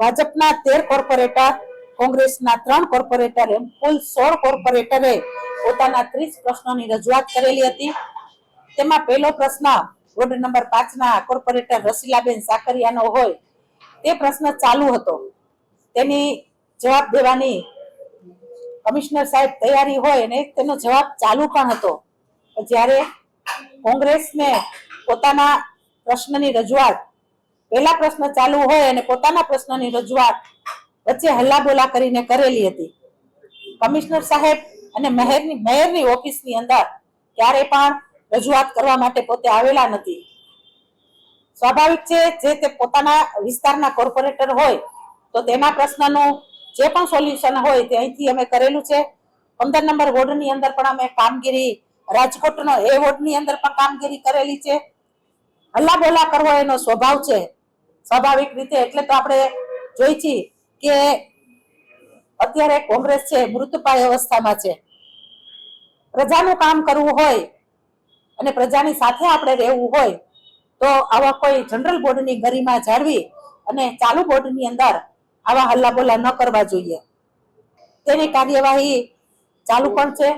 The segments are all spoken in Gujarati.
ભાજપના તેર કોર્પોરેટર, કોંગ્રેસના ત્રણ કોર્પોરેટર એમ કુલ સોળ કોર્પોરેટરે પોતાના ત્રીસ પ્રશ્નોની રજૂઆત કરેલી હતી. તેમાં પહેલો પ્રશ્ન વોર્ડ નંબર પાંચના કોર્પોરેટર રસીલાબેન સાકરિયાનો હોય, તે પ્રશ્ન ચાલુ હતો. તેની જવાબ દેવાની કમિશનર સાહેબ તૈયારી હોય અને તેનો જવાબ ચાલુ પણ હતો. જ્યારે કોંગ્રેસને પોતાના પ્રશ્નની રજૂઆત પહેલા પ્રશ્ન ચાલુ હોય અને પોતાના પ્રશ્નની રજૂઆત વચ્ચે હલ્લાબોલા કરીને કરેલી હતી. કમિશનર સાહેબ અને મહેરની મેયરની ઓફિસની અંદર ક્યારે પણ રજૂઆત કરવા માટે પોતે આવેલા નથી. સ્વાભાવિક છે, જે તે પોતાના વિસ્તારના કોર્પોરેટર હોય, તો તેના પ્રશ્નનું જે પણ સોલ્યુશન હોય તે અહીંથી અમે કરેલું છે. પંદર નંબર વોર્ડની અંદર પણ અમે કામગીરી, રાજકોટનો એ વોર્ડની અંદર પણ કામગીરી કરેલી છે. હલ્લા બોલા કરવો એનો સ્વભાવ છે. સ્વાભાવિક રીતે એટલે તો આપણે જોઈ છીએ કે અત્યારે કોંગ્રેસ છે મૃતપાય અવસ્થામાં છે. પ્રજાનું કામ કરવું હોય અને પ્રજાની સાથે આપણે રહેવું હોય તો આવા કોઈ જનરલ બોર્ડની ગરિમા જાળવી અને ચાલુ બોર્ડની અંદર આવા હલ્લાબોલા ન કરવા જોઈએ. તેની કાર્યવાહી ચાલુ પણ છે.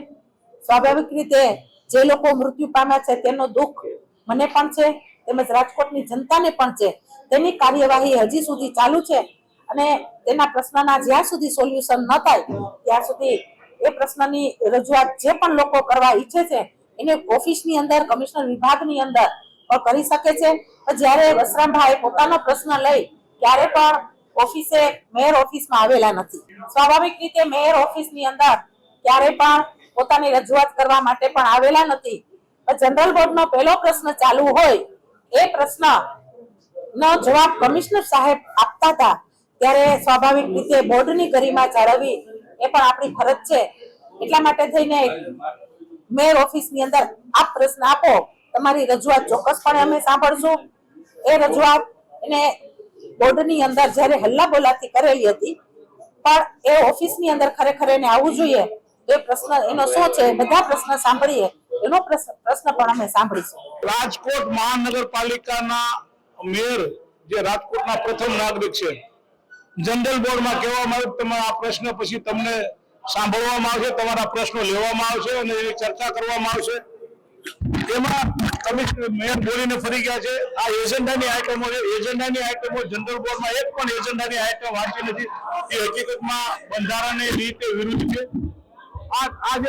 સ્વાભાવિક રીતે જે લોકો મૃત્યુ પામ્યા છે, તેનો દુઃખ મને પણ છે. તેમજ રાજકોટની જનતાને પણ છે. તેની કાર્યવાહી હજી સુધી ચાલુ છે અને તેના પ્રશ્નના જ્યાં સુધી સોલ્યુશન ન થાય, ત્યાં સુધી એ પ્રશ્નની રજૂઆત જે પણ લોકો કરવા ઈચ્છે છે, એને ઓફિસની અંદર, કમિશનર વિભાગની અંદર પણ કરી શકે છે. જ્યારે વસરામભાઈ પોતાનો પ્રશ્ન લઈ, ત્યારે પણ ઓફિસે મેયર ઓફિસમાં આવેલા નથી. સ્વાભાવિક રીતે મેયર ઓફિસની અંદર ક્યારે પણ પોતાની રજૂઆત કરવા માટે પણ આવેલા નથી. જનરલ બોર્ડનો પહેલો પ્રશ્ન ચાલુ હોય એ પ્રશ્ન નો જવાબ કમિશનર સાહેબ આપતા હતા. ત્યારે સ્વાભાવિક રીતે બોર્ડની ગરિમા જાળવવી એ પણ આપણી ફરજ છે. એટલા માટે થઈને મેયર ઓફિસની અંદર આપ પ્રશ્ન આપો. તમારી રજૂઆત ચોક્કસપણે અમે સાંભળશું. એ રજૂઆત એને બોર્ડની અંદર જ્યારે હલ્લા બોલાથી કરેલી હતી, પણ એ ઓફિસની અંદર ખરેખર એને આવવું જોઈએ. એ પ્રશ્ન એનો શું છે? બધા પ્રશ્ન સાંભળીએ. એનો પ્રશ્ન પણ અમે સાંભળીશું. રાજકોટ મહાનગરપાલિકાના મેયર જે રાજકોટના પ્રથમ નાગરિક છે. જનરલ બોર્ડમાં કહેવામાં આવ્યું આ પ્રશ્ન પછી તમને સાંભળવામાં આવશે, તમારા પ્રશ્નો લેવામાં આવશે અને એની ચર્ચા કરવામાં આવશે. એમાં કમિશનર મેયર બોલીને ફરી ગયા છે. આ એજન્ડાની આઇટમો છે. એજન્ડાની આઇટમો જનરલ બોર્ડમાં એક પણ એજન્ડાની આઇટમ વાંચી નથી. એ હકીકતમાં બંધારણની રીતે વિરુદ્ધ છે. આ આ જે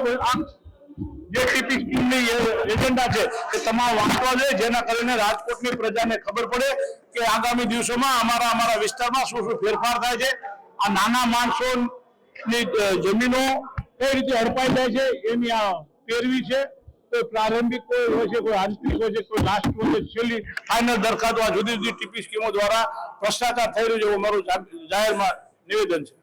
જે ટીપી એજન્ડા છે એ તમામ વાંચવા જોઈએ જેના કારણે રાજકોટની પ્રજાને ખબર પડે કે આગામી દિવસોમાં અમારા અમારા વિસ્તારમાં શું શું ફેરફાર થાય છે. આ નાના માણસોની જમીનો કઈ રીતે હડપાઈ જાય છે, એની આ પેરવી છે. કોઈ પ્રારંભિક કોઈ હોય છે, કોઈ આંતરિક હોય છે, કોઈ લાસ્ટ હોય છે, છેલ્લી ફાઇનલ દરખાસ્તો જુદી જુદી ટીપી સ્કીમો દ્વારા ભ્રષ્ટાચાર થઈ રહ્યો છે એવું મારું જાહેરમાં નિવેદન છે.